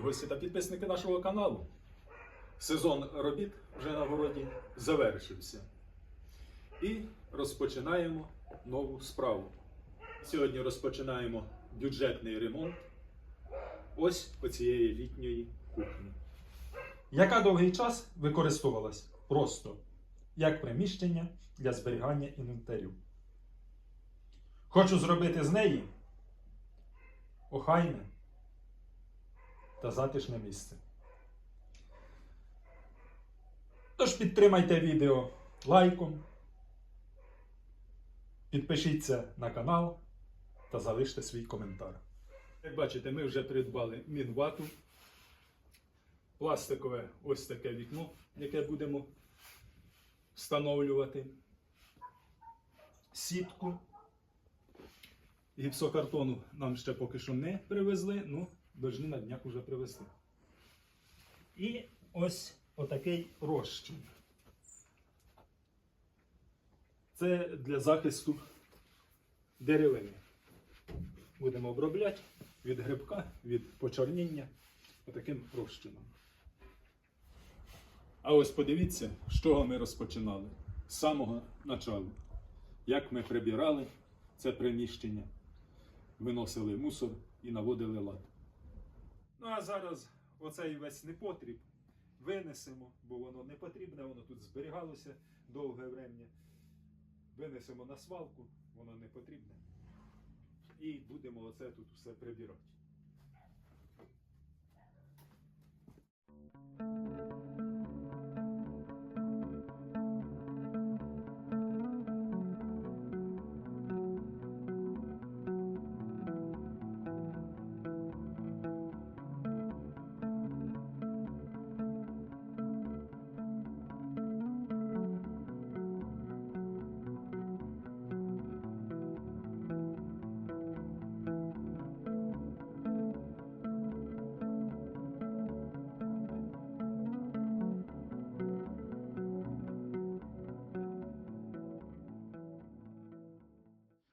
гості та підписники нашого каналу. Сезон робіт вже на городі завершився. І розпочинаємо нову справу. Сьогодні розпочинаємо бюджетний ремонт ось оцієї літньої кухні. Яка довгий час використовувалась просто як приміщення для зберігання інвентарю. Хочу зробити з неї охайне та затишне місце. Тож підтримайте відео лайком, підпишіться на канал та залиште свій коментар. Як бачите, ми вже придбали мінвату, пластикове ось таке вікно, яке будемо встановлювати, сітку. Гіпсокартону нам ще поки що не привезли, ну, повинні на днях уже привезти. І ось отакий розчин. Це для захисту деревини. Будемо обробляти від грибка, від почорніння отаким розчином. А ось подивіться, з чого ми розпочинали. З самого началу. Як ми прибирали це приміщення, виносили мусор і наводили лад. Ну а зараз оцей весь непотріб винесемо, бо воно не потрібне, воно тут зберігалося довге врем'я. Винесемо на свалку, воно не потрібне. І будемо оце тут все прибирати.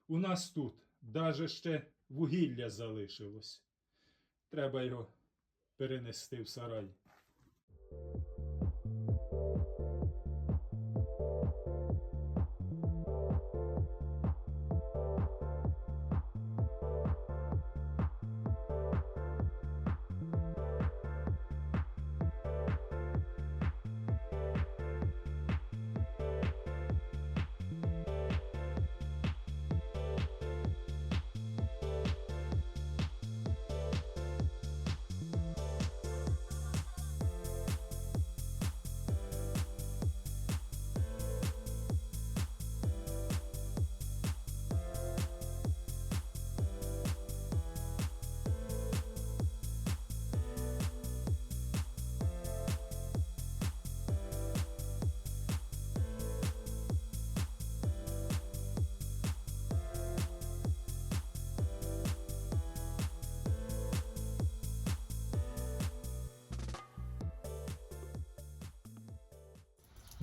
У нас тут даже ще вугілля залишилось. Треба його перенести в сарай.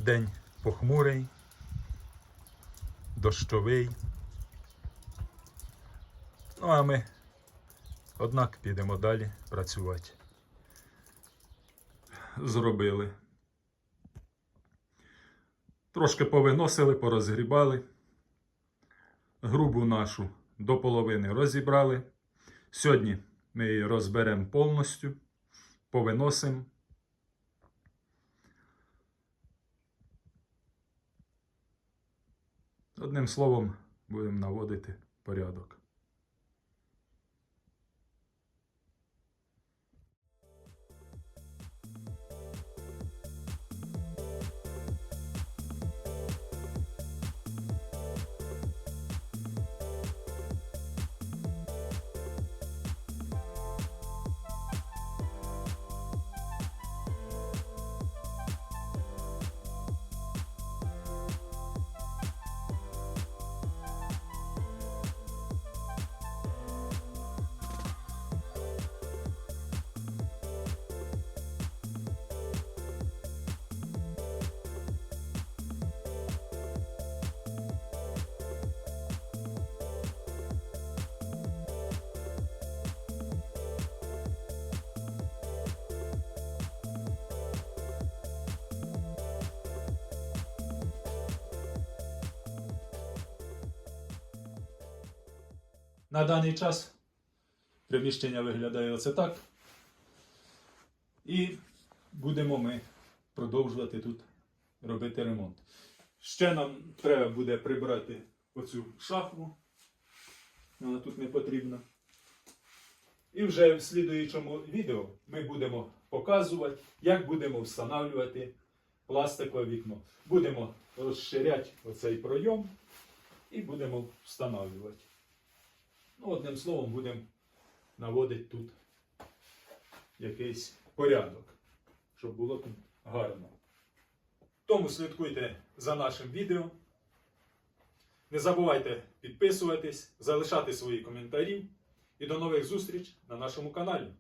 День похмурий, дощовий. Ну, а ми, однак, підемо далі працювати. Зробили. Трошки повиносили, порозгрібали. Грубу нашу до половини розібрали. Сьогодні ми її розберемо повністю, повиносимо. Одним словом, будемо наводити порядок. На даний час приміщення виглядає оце так. І будемо ми продовжувати тут робити ремонт. Ще нам треба буде прибрати оцю шахву. Вона тут не потрібна. І вже в слідуючому відео ми будемо показувати, як будемо встановлювати пластикове вікно. Будемо розширяти оцей пройом і будемо встановлювати. Ну, одним словом, будемо наводити тут якийсь порядок, щоб було тут гарно. Тому слідкуйте за нашим відео. Не забувайте підписуватись, залишати свої коментарі. І до нових зустріч на нашому каналі.